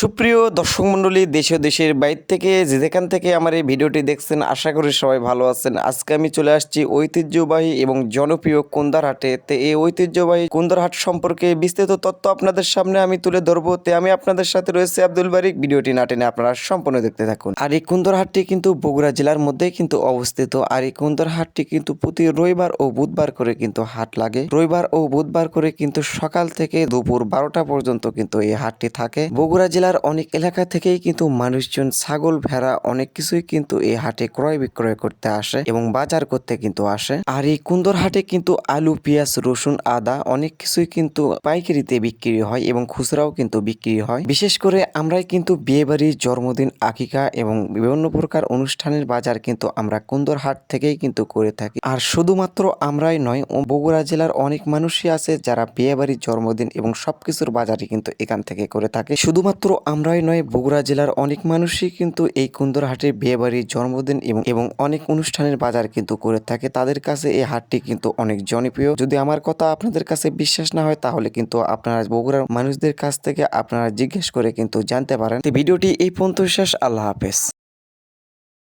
সুপ্রিয় দর্শক মণ্ডলী, দেশ ও দেশের বাইরে থেকে যে যেখান থেকে আমার এই ভিডিওটি দেখছেন, আশা করি সবাই ভালো আছেন। আজকে আমি চলে আসছি ঐতিহ্যবাহী এবং জনপ্রিয় কুন্দারহাটে। তে এই ঐতিহ্যবাহী কুন্দারহাট সম্পর্কে বিস্তৃত তথ্য আপনাদের সামনে আমি তুলে ধরবো। তে আমি আপনাদের সাথে রয়েছে আব্দুল বারিক। ভিডিওটি না টেনে আপনারা সম্পূর্ণ দেখতে থাকুন। আর এই কুন্দরহাটটি কিন্তু বগুড়া জেলার মধ্যেই কিন্তু অবস্থিত। আর এই কুন্দরহাটটি কিন্তু প্রতি রবিবার ও বুধবার করে কিন্তু হাট লাগে। রবিবার ও বুধবার করে কিন্তু সকাল থেকে দুপুর বারোটা পর্যন্ত কিন্তু এই হাটটি থাকে। বগুড়া জেলার অনেক এলাকা থেকেই কিন্তু মানুষজন ছাগল, ভেড়া অনেক কিছুই কিন্তু এই হাটে ক্রয় বিক্রয় করতে আসে এবং বাজার করতে কিন্তু আসে। আর এই কুন্দর হাটে কিন্তু আলু, পেঁয়াজ, রসুন, আদা অনেক কিছুই কিন্তু পাইকারিতে বিক্রি হয় এবং খুচরাও কিন্তু বিক্রি হয়। বিশেষ করে আমরাই কিন্তু বিয়ে বাড়ি জন্মদিন, আকিকা এবং বিভিন্ন প্রকার অনুষ্ঠানের বাজার কিন্তু আমরা কুন্দর হাট থেকেই কিন্তু করে থাকি। আর শুধুমাত্র আমরাই নয় বগুড়া জেলার অনেক মানুষই আছে যারা বিয়ে বাড়ি জন্মদিন এবং সবকিছুর বাজারই কিন্তু এখান থেকে করে থাকে। শুধুমাত্র আমরাই নয়, বগুড়া জেলার অনেক মানুষই কিন্তু এই কুন্দর বিয়ে বাড়ির জন্মদিন এবং এবং অনেক অনুষ্ঠানের বাজার কিন্তু করে থাকে। তাদের কাছে এই হাটটি কিন্তু অনেক জনপ্রিয়। যদি আমার কথা আপনাদের কাছে বিশ্বাস না হয়, তাহলে কিন্তু আপনারা বগুড়ার মানুষদের কাছ থেকে আপনারা জিজ্ঞেস করে কিন্তু জানতে পারেন। ভিডিওটি এই পর্যন্ত শেষ। আল্লাহ হাফেজ।